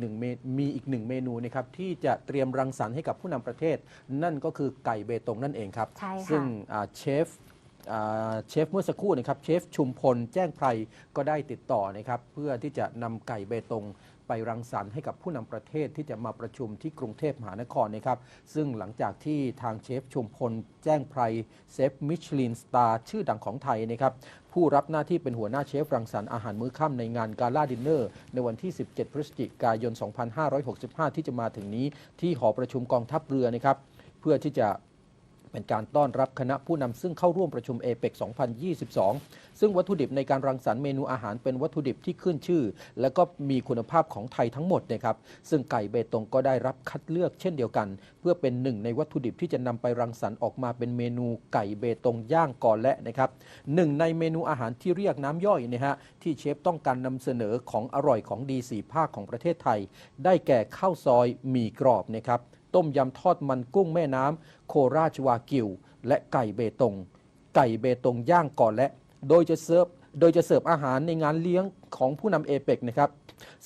หนึ่งเมมีอีกหนึ่งเมนูนะครับที่จะเตรียมรังสรรค์ให้กับผู้นำประเทศ นั่นก็คือไก่เบตงนั่นเองครับ ใช่ค่ะ ซึ่งอ่าเชฟอ่า เชฟเมื่อสักครู่นะครับเชฟชุมพลแจ้งไพรก็ได้ติดต่อนะครับเพื่อที่จะนำไก่เบตงไปรังสรรค์ให้กับผู้นำประเทศที่จะมาประชุมที่กรุงเทพมหานครนะครับ ซึ่งหลังจากที่ทางเชฟชุมพล แจ้งไพรเชฟมิชลินสตาร์ชื่อดังของไทยนะครับ ผู้รับหน้าที่เป็นหัวหน้าเชฟรังสรรค์อาหารมื้อค่ำในงานกาล่าดินเนอร์ ในวันที่ 17 พฤศจิกายน 2565 ที่จะมาถึงนี้ที่หอประชุมกองทัพเรือนะครับ เพื่อที่จะ เป็นการต้อนรับคณะผู้นำซึ่งเข้าร่วมประชุมเอเปก2022 ซึ่งวัตถุดิบในการรังสรรค์เมนูอาหารเป็นวัตถุดิบที่ขึ้นชื่อ และก็มีคุณภาพของไทยทั้งหมดนะครับ ซึ่งไก่เบตงก็ได้รับคัดเลือกเช่นเดียวกัน เพื่อเป็นหนึ่งในวัตถุดิบที่จะนำไปรังสรรค์ออกมาเป็นเมนูไก่เบตงย่างก่อนและนะครับหนึ่งในเมนูอาหารที่เรียกน้ำย่อยนะฮะที่เชฟต้องการนำเสนอของอร่อยของดีสีภาคของประเทศไทย ได้แก่ข้าวซอยหมี่กรอบนะครับ ต้มยำทอดมันกุ้งแม่น้ำโคราชวากิว และไก่เบตง ไก่เบตงย่างก่อนและ โดยจะเสิร์ฟโดยจะเสิร์ฟอาหารในงานเลี้ยงของผู้นำเอเปกนะครับ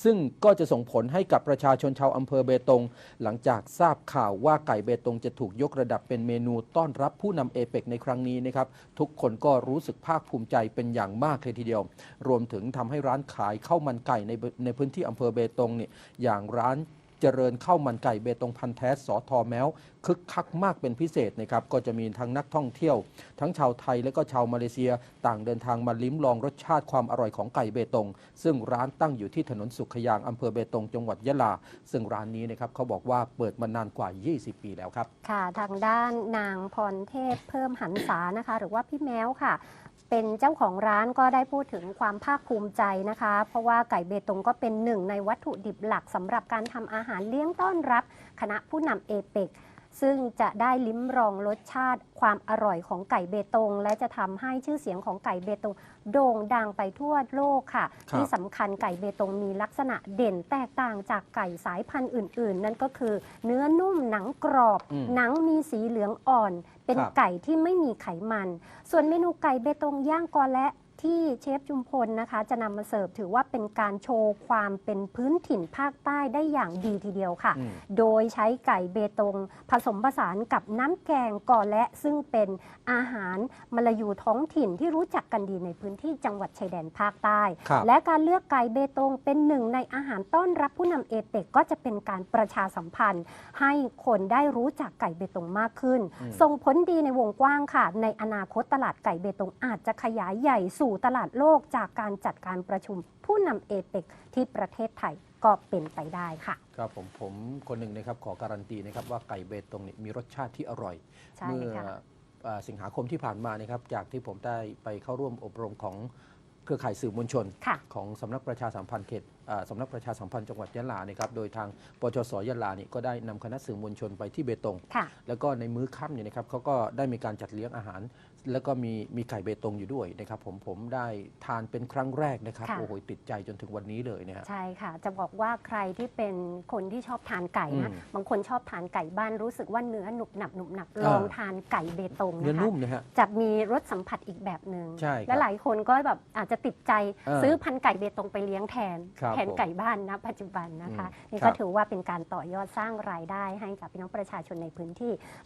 ซึ่งก็จะส่งผลให้กับประชาชนชาวอำเภอเบตง หลังจากทราบข่าวว่าไก่เบตงจะถูกยกระดับเป็นเมนูต้อนรับผู้นำเอเปกในครั้งนี้นะครับ ทุกคนก็รู้สึกภาคภูมิใจเป็นอย่างมากเลยทีเดียว รวมถึงทำให้ร้านขายข้าวมันไก่ในในพื้นที่อำเภอเบตงเนี่ยอย่างร้าน เจริญข้าวมันไก่เบตงพันแท้สอทอแมวคึกคักมากเป็นพิเศษนะครับก็จะมีทั้งนักท่องเที่ยว ทั้งชาวไทยและก็ชาวมาเลเซียต่างเดินทางมาลิ้มลองรสชาติความอร่อยของไก่เบตง ซึ่งร้านตั้งอยู่ที่ถนนสุขยางอำเภอเบตงจังหวัดยะลา ซึ่งร้านนี้นะครับเขาบอกว่าเปิดมานานกว่า 20 ปีแล้วครับ ค่ะ ทางด้านนางพรเทพเพิ่มหันษานะคะ หรือว่าพี่แมวค่ะ เป็นเจ้าของร้านก็ได้พูดถึงความภาคภูมิใจนะคะ เพราะว่าไก่เบตงก็เป็นหนึ่งในวัตถุดิบหลักสำหรับการทำอาหารเลี้ยงต้อนรับ คณะผู้นำเอเปก ซึ่งจะได้ลิ้มรองรสชาติความอร่อยของไก่เบตง และจะทำให้ชื่อเสียงของไก่เบตง โด่งดังไปทั่วโลกค่ะ ครับ ที่สำคัญไก่เบตงมีลักษณะเด่นแตกต่างจากไก่สายพันธุ์อื่น ๆ นั่นก็คือ เนื้อนุ่มหนังกรอบ อืมหนังมีสีเหลืองอ่อน เป็นครับ ไก่ที่ไม่มีไขมัน ส่วนเมนูไก่เบตงย่างกอและ ที่เชฟจุมพลนะคะ จะนำมาเสิร์ฟถือว่าเป็นการโชว์ความเป็นพื้นถิ่นภาคใต้ได้อย่างดีทีเดียวค่ะอืมโดยใช้ไก่เบตง ผสมผสานกับน้ำแกงกอและซึ่งเป็นอาหารมลายูท้องถิ่นที่รู้จักกันดีในพื้นที่จังหวัดชายแดนภาคใต้ ครับและการเลือกไก่เบตงเป็นหนึ่งในอาหารต้อนรับผู้นำเอเปกก็จะเป็นการประชาสัมพันธ์ ให้คนได้รู้จักไก่เบตงมากขึ้น อืม ส่งผลดีในวงกว้างค่ะ ในอนาคตตลาดไก่เบตงอาจจะขยายใหญ่สู่ตลาดโลกจากการจัดการประชุมผู้นำเอเปกที่ประเทศไทยก็เป็นไปได้ค่ะ ครับผมผมคนหนึ่งนะครับขอการันตีนะครับว่าไก่เบตงเนี่ยมีรสชาติที่อร่อยใช่เมื่อค่ะเอ่อสิงหาคมที่ผ่านมานะครับจากที่ผมได้ไปเข้าร่วมอบรมของเครือข่ายสื่อมวลชนค่ะของสำนักประชาสัมพันธ์เขตเอ่อสำนักประชาสัมพันธ์จังหวัดยะลานะครับโดยทางปชสยะลานี่ก็ได้นำคณะสื่อมวลชนไปที่เบตงค่ะแล้วก็ในมื้อค่ำเนี่ยนะครับเขาก็ได้มีการจัดเลี้ยงอาหาร แล้วก็มีมีไก่เบตงอยู่ด้วยนะครับผมผมได้ทานเป็นครั้งแรกนะครับค่ะโอ้โหติดใจจนถึงวันนี้เลยเนี่ยฮะใช่ค่ะ จะบอกว่าใครที่เป็นคนที่ชอบทานไก่นะอืมบางคนชอบทานไก่บ้านรู้สึกว่าเนื้อหนุบหนับหนุบหนับอ่าลองทานไก่เบตงเนื้อนะคะนุ่มนะฮะจะมีรสสัมผัสอีกแบบหนึ่งใช่ครับและหลายคนก็แบบอาจจะติดใจเออซื้อพันธุ์ไก่เบตงไปเลี้ยงแทนครับแทนผมไก่บ้านนะปัจจุบันนะคะอืมนี่ครัก็บถือว่าเป็นการต่อยอดสร้างรายได้ให้กับพี่น้องประชาชนในพื้นที่